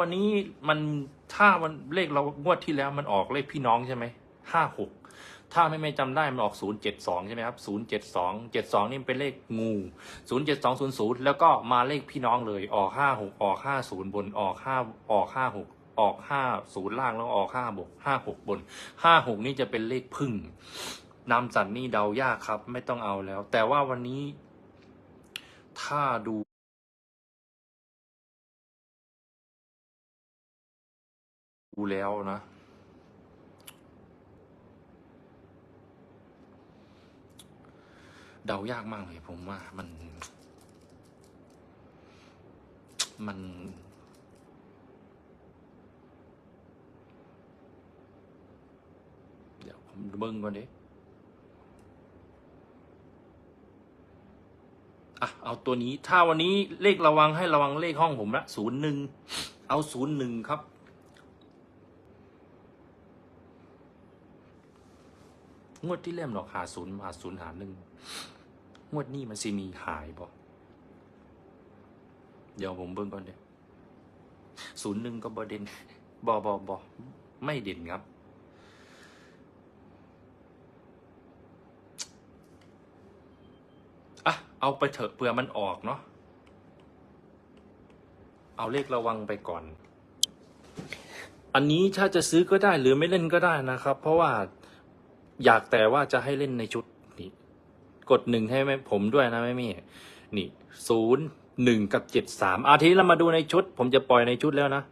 วันนี้มันถ้ามันเลขเรางวดที่แล้วมันออกเลขพี่น้องใช่ไหมห้าหกถ้าไม่ไม่จำได้มันออกศูนย์เจ็ดสองใช่ไหมครับศูนย์เจ็ดสองเจ็ดสองนี่เป็นเลขงูศูนย์เจ็ดสองศูนย์ศูนย์แล้วก็มาเลขพี่น้องเลย ออกห้าหกออกห้าศูนย์บน ออกห้าออกห้าหกออกห้าศูนย์ล่างแล้วออกห้าบกห้าหกบนห้าหกนี่จะเป็นเลขพึ่งนำสันนี่เดายากครับ ไม่ต้องเอาแล้ว แต่ว่าวันนี้ถ้าดู ดูแล้วนะ เดายากมากเลยผมว่า มัน มัน เดี๋ยวผมเบิ้งก่อนดิอะเอาตัวนี้ถ้าวันนี้เลขระวังให้ระวังเลขห้องผมละศูนย์หนึ่งเอาศูนย์หนึ่งครับ งวดที่เล่มดอกหาศูนย์หาศูนย์หาหนึ่งงวดนี้มันสิมีหายบ่เดี๋ยวผมเบิ่งก่อนเดี๋ยวศูนย์หนึ่งก็บอเด่นบอบอบอไม่เด่นครับ อะ เอาไปเถอะเผื่อมันออกเนาะ เอาเลขระวังไปก่อน อันนี้ถ้าจะซื้อก็ได้หรือไม่เล่นก็ได้นะครับ เพราะว่า อยากแต่ว่าจะให้เล่นในชุดนี่กดหนึ่งให้ไหมผมด้วยนะแม่มี่นี่ศูนย์หนึ่งกับเจ็ดสามอาทิตย์เรามาดูในชุด ผมจะปล่อยในชุดแล้วนะ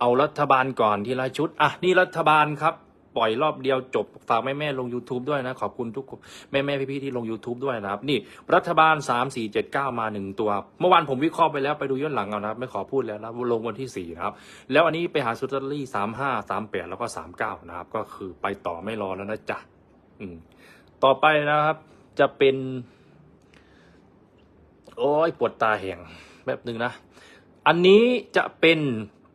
เอารัฐบาลก่อนทีละชุด อะ นี่รัฐบาลครับ ปล่อยรอบเดียวจบฝากแม่แม่ๆลง YouTube ด้วยนะ ขอบคุณทุกแม่แม่พี่ๆที่ลง YouTube ด้วยนะครับ นี่รัฐบาลสามสี่เจ็ดเก้ามาหนึ่งตัว เมื่อวานผมวิเคราะห์ไปแล้วไปดูย้อนหลังเอานะครับ ไม่ขอพูดแล้วนะลงวันที่สี่นะครับ แล้วอันนี้ไปหาสุตเตอรี่สามห้าสามแปดแล้วก็สามเก้านะครับ ก็คือไปต่อไม่รอแล้วนะจ๊ะต่อไปนะครับ จะเป็น โอ้ยปวดตาแหงแบบหนึ่งนะ อันนี้จะเป็น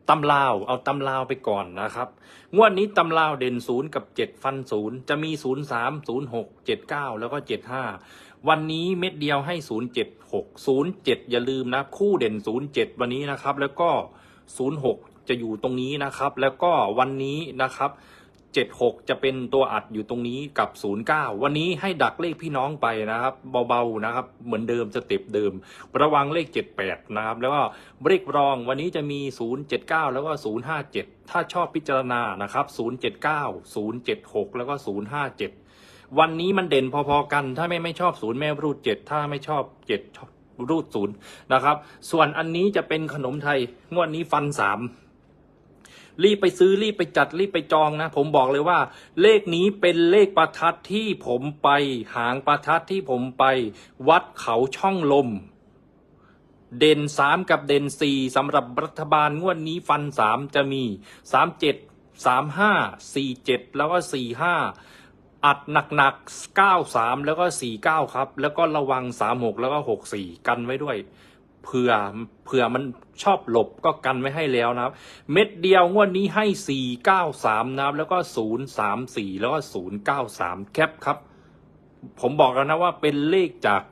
ตำลาวเอาตำลาวไปก่อนนะครับงวดนี้ตำลาวเด่นศูนย์กับเจ็ดฟันศูนย์จะมีศูนย์สามศูนย์หกเจ็ดเก้าแล้วก็เจ็ดห้าวันนี้เม็ดเดียวให้ศูนย์เจ็ดหกศูนย์เจ็ดอย่าลืมนะ คู่เด่นศูนย์เจ็ดวันนี้นะครับ แล้วก็ศูนย์หกจะอยู่ตรงนี้นะครับ แล้วก็วันนี้นะครับ 76 จะเป็นตัวอัดอยู่ตรงนี้กับ 09 วันนี้ให้ดักเลขพี่น้องไปนะครับ เบาๆนะครับ เหมือนเดิมสเต็ปเดิม ระวังเลข 78 นะครับ แล้วก็เลขรองวันนี้จะมี 079 แล้วก็ 057 ถ้าชอบพิจารณานะครับ 079 076 แล้วก็ 057 วันนี้มันเด่นพอๆกัน ถ้าไม่ไม่ชอบ0แม่รูด7ถ้าไม่ชอบ7รูด0นะครับ ส่วนอันนี้จะเป็นขนมไทยงวดนี้ฟัน3 รีบไปซื้อรีบไปจัดรีบไปจองนะ ผมบอกเลยว่า เลขนี้เป็นเลขประทัดที่ผมไปหางประทัดที่ผมไป วัดเขาช่องลม เด่นสามกับเด่นสี่สำหรับรัฐบาลงวดนี้ฟันสามจะมีสามเจ็ดสามห้าสี่เจ็ดแล้วก็สี่ห้าอัดหนักๆเก้าสามแล้วก็สี่เก้าครับ แล้วก็ระวังสามหกแล้วก็หกสี่กันไว้ด้วย เผื่อเผื่อมันชอบหลบก็กันไว้ให้แล้วนะครับ เม็ดเดียวงวดนี้ให้ 493 นะครับ แล้วก็ 034 แล้วก็ 093 แคปครับ ผมบอกแล้วนะว่าเป็นเลขจาก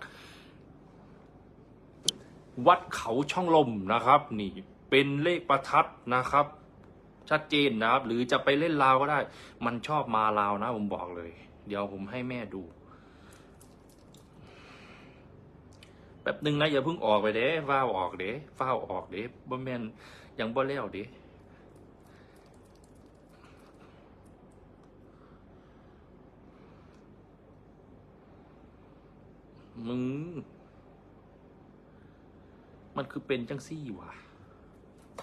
วัดเขาช่องลมนะครับ นี่เป็นเลขประทัดนะครับ ชัดเจนนะครับ หรือจะไปเล่นลาวก็ได้ มันชอบมาลาวนะ ผมบอกเลย เดี๋ยวผมให้แม่ดู แป๊บหนึ่งนะอย่าเพิ่งออกไปเด้ฟ้าวออกเด้ฟ้าวออกเด้บ่แม่นยังบ่แล้วเด้มึง มันคือเป็นจังซี่ว่ะ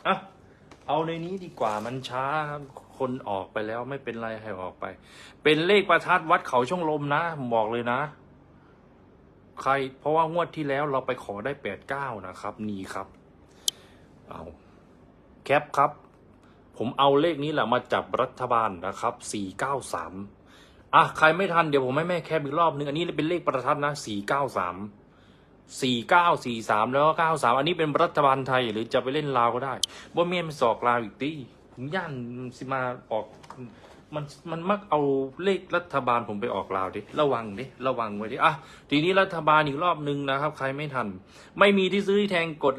อะ เอาในนี้ดีกว่ามันช้าครับคนออกไปแล้วไม่เป็นไรให้ออกไป เป็นเลขประทัดวัดเขาช่องลมนะ บอกเลยนะ ใคร เพราะว่างวดที่แล้วเราไปขอได้แปดเก้านะครับนี่ครับ เอาแคปครับ ผมเอาเลขนี้แหละมาจับรัฐบาลนะครับสี่เก้าสามอะใครไม่ทันเดี๋ยวผมให้แม่แคปอีกรอบนึงอันนี้เป็นเลขประทัดนะสี่เก้าสามสี่เก้าสี่สามแล้วก็เก้าสามอันนี้เป็นรัฐบาลไทยหรือจะไปเล่นลาวก็ได้บ่เมียนสอกลาวอีกตีผมย่านสิมาออก มันมันมักเอาเลขรัฐบาลผมไปออกลาวดิ ระวังดิ ระวังไว้ดิ อะ ทีนี้รัฐบาลอีกรอบนึงนะครับ ใครไม่ทัน ไม่มีที่ซื้อที่แทงกด